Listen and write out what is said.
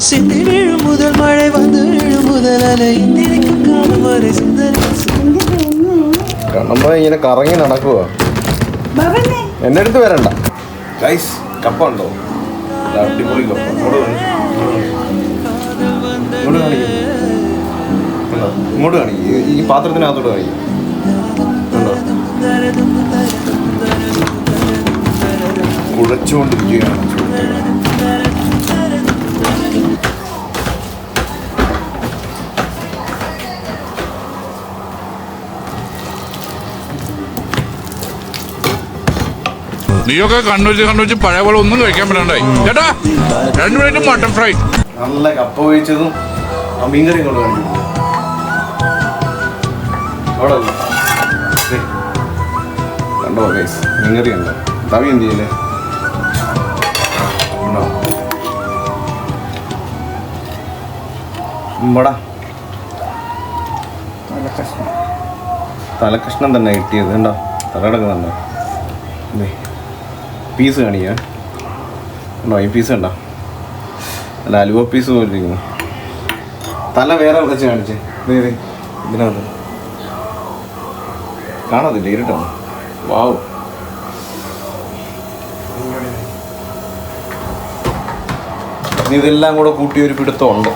சிந்தி விழும் முதல் மழை வந்து விழும் முதல் அலை நினைக்கும் காலம் வரை சிந்தனை കണ്ണമ്മ ഇങ്ങനെ കറങ്ങി നടക്കുക ബബനെ എന്റെ അടുത്ത് വരണ്ട ഗൈസ് കപ്പ ഉണ്ടോ ഇത് അടിപൊളി കപ്പ ഇങ്ങോട്ട് കാണിക്ക്. ഇങ്ങോട്ട് കാണിക്ക്. കണ്ടോ? ഇങ്ങോട്ട് കാണിക്ക് ഈ- ഈ പാത്രത്തിനകത്തോട്ട് കാണിക്കും കുഴച്ചുകൊണ്ടിരിക്കുകയാണ് നീയൊക്കെ കണ്ണൂച്ച് കണ്ണൂച്ച് പഴയ പോലെ ഒന്നും കഴിക്കാൻ പറ്റണ്ടായി. ചേട്ടാ രണ്ടു മിനിറ്റ് മട്ടൺ ഫ്രൈ. നല്ല കപ്പ ഒഴിച്ചതും ആ മീൻകറി വരൂ. കണ്ടോ ഗൈസ് മീൻകറി ഉണ്ടോ തവി എന്ത് ചെയ്യല്ലേ ഉണ്ടോ? ഉമ്പടാ തലക്കഷ്ണം. തന്നെ കിട്ടിയത് കണ്ടോ? തലടക്കുന്നുണ്ടോ ദേ. പീസ് കാണിക്കാ ഉണ്ടോ ഈ പീസ് ഉണ്ടോ അല്ല അലുവ പീസ് പോലിരിക്കുന്നു തല വേറെ വെച്ച് കാണിച്ചേ. ഇതിനകത്ത്. കാണത്തില്ല? ഇരുട്ടാണ്. വാവ്. ഇതെല്ലാം കൂടെ കൂട്ടി ഒരു പിടുത്തമുണ്ട്.